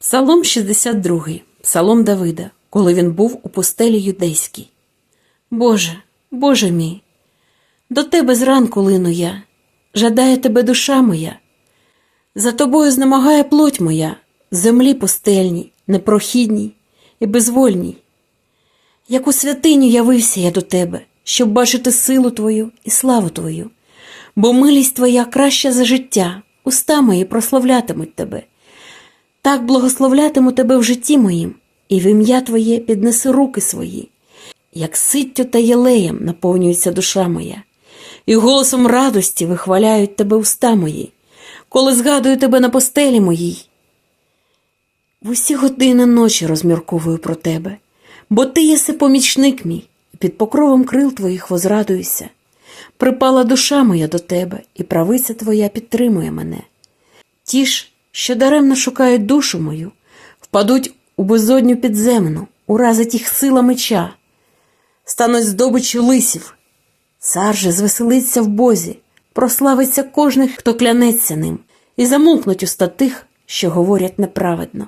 Псалом 62, Псалом Давида, коли він був у пустелі юдейській. Боже, Боже мій, до тебе зранку лину я, жадає тебе душа моя. За тобою знемагає плоть моя, землі пустельній, непрохідній і безвольній. Як у святиню явився я до тебе, щоб бачити силу твою і славу твою, бо милість твоя краща за життя, уста мої прославлятимуть тебе. Так благословлятиму тебе в житті моїм, і в ім'я Твоє піднеси руки свої, як ситтю та єлеєм наповнюється душа моя, і голосом радості вихваляють тебе уста мої, коли згадую тебе на постелі моїй. В усі години ночі розмірковую про тебе, бо ти єси помічник мій, і під покровом крил твоїх возрадуюся. Припала душа моя до тебе, і правиця твоя підтримує мене. Ті ж, що даремно шукають душу мою, впадуть у безодню підземну, уразить їх сила меча, стануть здобиччю лисів. Цар же звеселиться в Бозі, прославиться кожний, хто клянеться ним, і замовкнуть уста тих, що говорять неправедно.